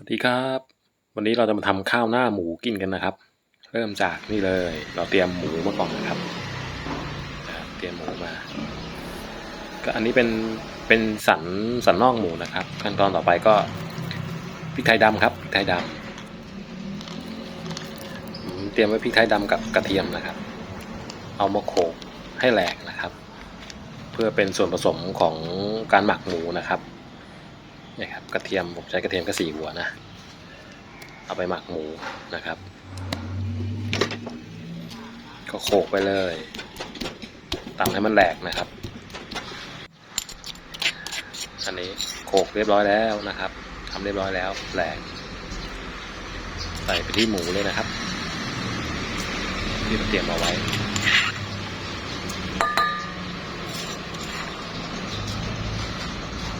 วัสดีครับ วันนี้เราจะมาทำข้าวหน้าหมูกินกันนะครับ เริ่มจากนี่เลย เราเตรียมหมูมาก่อนนะครับ เตรียมหมูมา ก็อันนี้เป็นเป็นสันสันน่องหมูนะครับ ขั้นตอนต่อไปก็พริกไทยดำครับพริกไทยดำเตรียมไว้พริกไทยดำกับกระเทียมนะครับ เอามาโขกให้แหลกนะครับ เพื่อเป็นส่วนผสมของการหมักหมูนะครับ นี่ครับกระเทียมผมใช้กระเทียมกระสี่หัวนะ เอาไปหมักหมูนะครับ ก็โขลกไปเลยตำให้มันแหลกนะครับ อันนี้โขลกเรียบร้อยแล้วนะครับทำเรียบร้อยแล้วแหลกใส่ไปที่หมูเลยนะครับ ที่เราเตรียมเอาไว้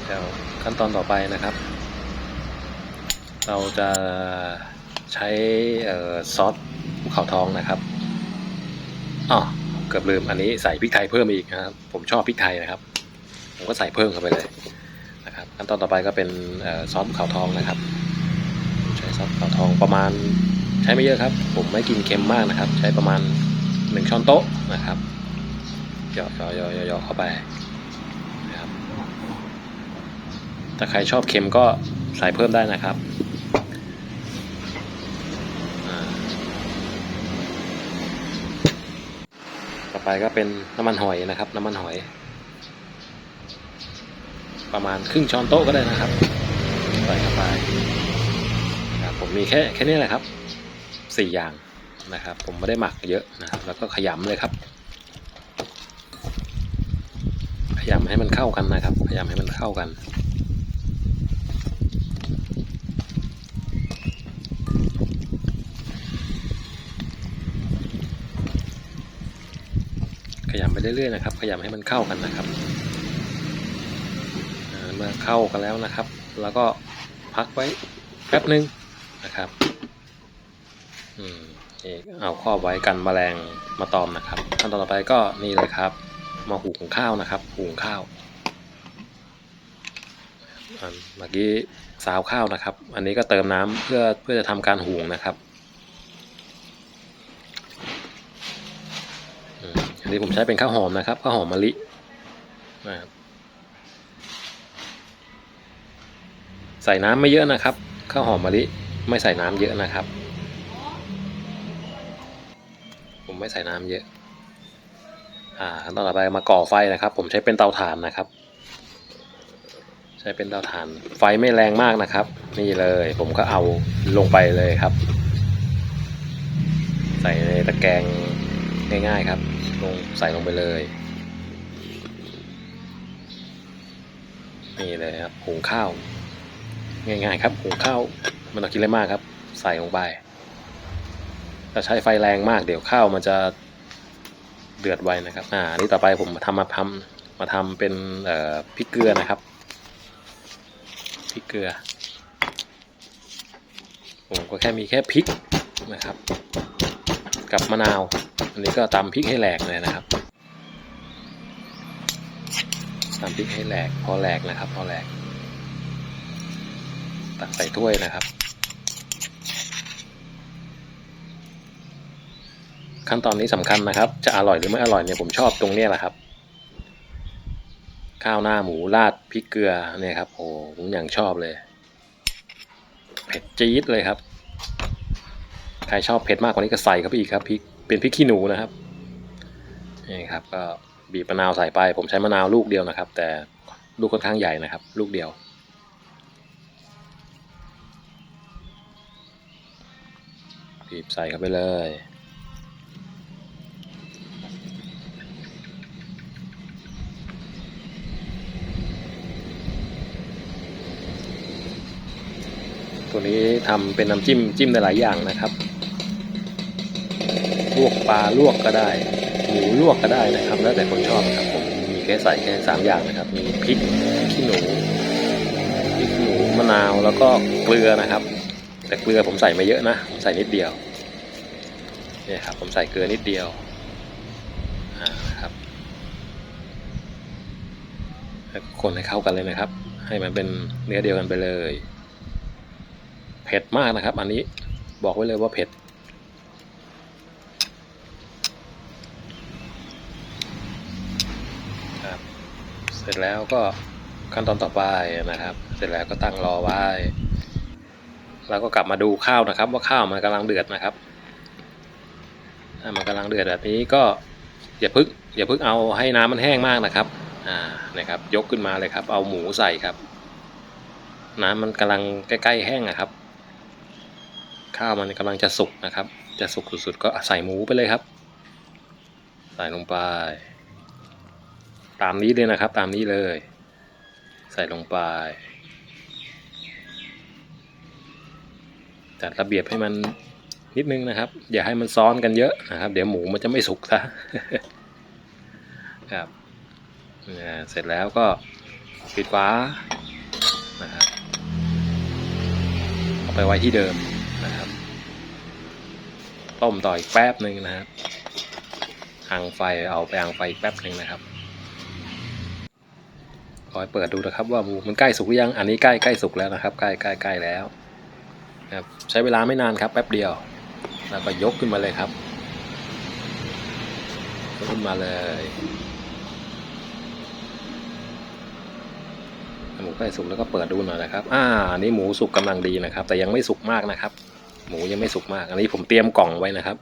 แล้ว ขั้นตอนต่อไปนะครับ เราจะใช้ซอสภูเขาทองนะครับอ๋อเกือบลืมอันนี้ใส่พริกไทยเพิ่มอีกนะครับ ผมชอบพริกไทยนะครับ ผมก็ใส่เพิ่มเข้าไปเลยนะครับ ขั้นตอนต่อไปก็เป็นซอสภูเขาทองนะครับ ใช้ซอสภูเขาทองประมาณใช้ไม่เยอะครับ ผมไม่กินเค็มมากนะครับ ใช้ประมาณหนึ่งช้อนโต๊ะนะครับหยาะเหยาะเหยาะเหยาะเข้าไปนะครับ ถ้าใครชอบเค็มก็ใส่เพิ่มได้นะครับต่อไปก็เป็นน้ำมันหอยนะครับ น้ำมันหอย ประมาณครึ่งช้อนโต๊ะก็ได้นะครับใส่เข้าไปนะครับผมมีแค่แค่นี้แหละครับสี่อย่างนะครับ ผมไม่ได้หมักเยอะนะครับ แล้วก็ขยำเลยครับ ขยำให้มันเข้ากันนะครับ ขยำให้มันเข้ากัน ไปเรื่อยๆนะครับ ขยำให้มันเข้ากันนะครับอ่าเมื่อเข้ากันแล้วนะครับ แล้วก็พักไว้แป๊บหนึ่งนะครับอืมเอาครอไว้กันแมลงมาตอมนะครับขั้นตอนต่อไปก็นี่เลยครับ มาหุงข้าวนะครับหุงข้าวเมื่อกี้ซาวข้าวนะครับ อันนี้ก็เติมน้ำเพื่อเพื่อจะทำการหุงนะครับ อันนี้ผมใช้เป็นข้าวหอมนะครับข้าวหอมมะลินะครับใส่น้ำไม่เยอะนะครับข้าวหอมมะลิไม่ใส่น้ำเยอะนะครับ ผมไม่ใส่น้ำเยอะอ่าขั้นตอนต่อไปมาก่อไฟนะครับ ผมใช้เป็นเตาถ่านนะครับ ใช้เป็นเตาถ่าน ไฟไม่แรงมากนะครับ นี่เลย ผมก็เอาลงไปเลยครับ ใส่ในตะแกรง ง่ายๆครับลงใส่ลงไปเลย นี่เลยครับหุงข้าว ง่ายๆครับหุงข้าวมันต้องคิดอะไรมากครับ ใส่ลงไปถ้าใช้ไฟแรงมากเดี๋ยวข้าวมันจะเดือดไวนะครับ อ่าอันนี่ต่อไปผมมาทำมาทำมาทำเป็นเอ่อพริกเกลือนะครับ พริกเกลือ ผมก็แค่มีแค่พริกนะครับ กับมะนาว อันนี้ก็ตำพริกให้แหลกเลยนะครับตำพริกให้แหลก พอแหลกนะครับ พอแหลก ตักใส่ถ้วยนะครับ ขั้นตอนนี้สำคัญนะครับ จะอร่อยหรือไม่อร่อยเนี่ยผมชอบตรงนี้แหละครับ ข้าวหน้าหมูราดพริกเกลือเนี่ยครับโอ้ผมอย่างชอบเลยเผ็ดจี๊ดเลยครับ ใครชอบเผ็ดมากกว่านี้ก็ใส่เข้าไปอีกครับพริก เป็นพริกขี้หนูนะครับนี่ครับก็บีบมะนาวใส่ไป ผมใช้มะนาวลูกเดียวนะครับ แต่ลูกค่อนข้างใหญ่นะครับ ลูกเดียวบีบใส่เข้าไปเลยตัวนี้ทำเป็นน้ำจิ้มจิ้มได้หลายอย่างนะครับ ลวกปลาลวกก็ได้ หมูลวกก็ได้นะครับ แล้วแต่คนชอบครับผมมีแค่ใส่แค่สามอย่างนะครับ มีพริกขี้หนูพริกหนูมะนาวแล้วก็เกลือนะครับ แต่เกลือผมใส่ไม่เยอะนะผมใส่นิดเดียวเนี่ยครับผมใส่เกลือนิดเดียวอ่าครับคนให้เข้ากันเลยนะครับ ให้มันเป็นเนื้อเดียวกันไปเลย เผ็ดมากนะครับ อันนี้บอกไว้เลยว่าเผ็ด ครับ เสร็จแล้วก็ขั้นตอนต่อไปนะครับ เสร็จแล้วก็ตั้งรอไว้ แล้วก็กลับมาดูข้าวนะครับ ว่าข้าวมันกำลังเดือดนะครับถ้ามันกำลังเดือดแบบนี้ก็อย่าพึ่งอย่าพึ่งเอาให้น้ำมันแห้งมากนะครับอ่านะครับ ยกขึ้นมาเลยครับ เอาหมูใส่ครับ น้ำมันกำลังใกล้ๆแห้งนะครับ ข้าวมันกำลังจะสุกนะครับ จะสุกสุดๆก็ใส่หมูไปเลยครับ ใส่ลงไป ตามนี้เลยนะครับ ตามนี้เลย ใส่ลงไป จัดระเบียบให้มันนิดนึงนะครับ อย่าให้มันซ้อนกันเยอะนะครับ เดี๋ยวหมูมันจะไม่สุกซะครับเสร็จแล้วก็ปิดฝานะครับเอาไปไว้ที่เดิมนะครับ ต้มต่ออีกแป๊บหนึ่งนะครับอังไฟเอาไปอังไฟแป๊บหนึ่งนะครับ อยเปิดดูนะครับว่าหมูมันใกล้สุกหรือยังอันนี้ใกล้ใกล้สุกแล้วนะครับ ใกล้ใกล้ใกล้แล้วนะครับใช้เวลาไม่นานครับแป๊บเดียว แล้วก็ยกขึ้นมาเลยครับยกขึ้นมาเลยหมูใกล้สุกแล้วก็เปิดดูหน่อยนะครับ อ่าอันนี้หมูสุกกำลังดีนะครับ แต่ยังไม่สุกมากนะครับ หมูยังไม่สุกมาก อันนี้ผมเตรียมกล่องไว้นะครับ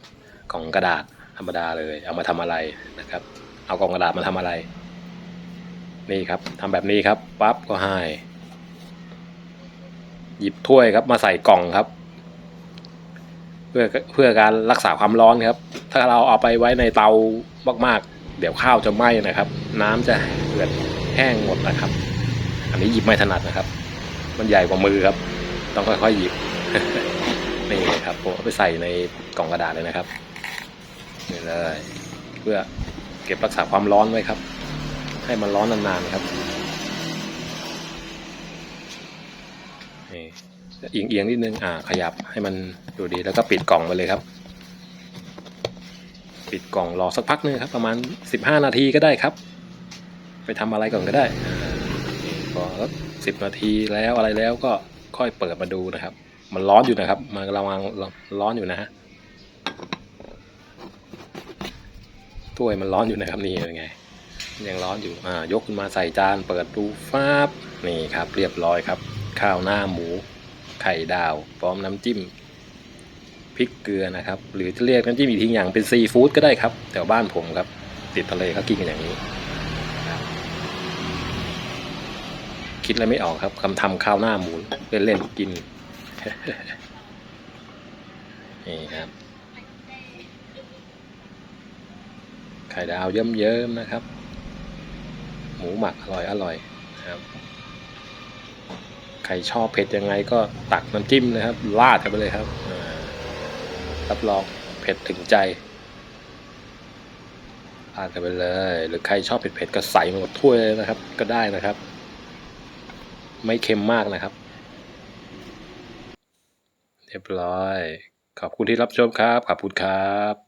กล่องกระดาษธรรมดาเลย เอามาทำอะไรนะครับ เอากล่องกระดาษมาทำอะไร นี่ครับทำแบบนี้ครับปั๊บก็ให้หยิบถ้วยครับมาใส่กล่องครับ เพื่อเพื่อการรักษาความร้อนครับ ถ้าเราเอาไปไว้ในเตามากๆ เดี๋ยวข้าวจะไหม้นะครับ น้ำจะเดือดแห้งหมดนะครับ อันนี้หยิบไม่ถนัดนะครับ มันใหญ่กว่ามือครับ ต้องค่อยๆหยิบนี่ครับผมไปใส่ในกล่องกระดาษเลยนะครับนี่เลยเพื่อเก็บรักษาความร้อนไว้ครับ ให้มันร้อนนานๆครับนี่เอียงเอียงๆนิดนึง อ่า ขยับให้มันดูดีแล้วก็ปิดกล่องไปเลยครับ ปิดกล่องรอสักพักนึงครับ ประมาณ 15 นาทีก็ได้ครับ ไปทำอะไรก่อนก็ได้อ่านี่พอสักสิบนาทีแล้วอะไรแล้วก็ค่อยเปิดมาดูนะครับ มันร้อนอยู่นะครับ มันกำลังร้อนอยู่นะฮะถ้วยมันร้อนอยู่นะครับนี่เป็นไง ยังร้อนอยู่อ่ายกขึ้นมาใส่จานเปิดดูฟาบนี่ครับ เรียบร้อยครับ ข้าวหน้าหมู ไข่ดาว พร้อมน้ำจิ้มพริกเกลือนะครับ หรือจะเรียกน้ำจิ้มอีกทีอย่างเป็นซีฟู้ดก็ได้ครับแถวบ้านผมครับติดทะเลเขากินกันอย่างนี้ คิดอะไรไม่ออกครับคำทำข้าวหน้าหมูเล่นๆกินนี่ครับไข่ดาวเยิ้มๆนะครับ หมูหมักอร่อยอร่อยครับ ใครชอบเผ็ดยังไงก็ตักน้ำจิ้มนะครับราดกันไปเลยครับรับรองเผ็ดถึงใจราดกันไปเลย หรือใครชอบเผ็ดๆก็ใส่มาหมดถ้วยเลยนะครับ ก็ได้นะครับ ไม่เค็มมากนะครับ เรียบร้อย ขอบคุณที่รับชมครับ ขอบคุณครับ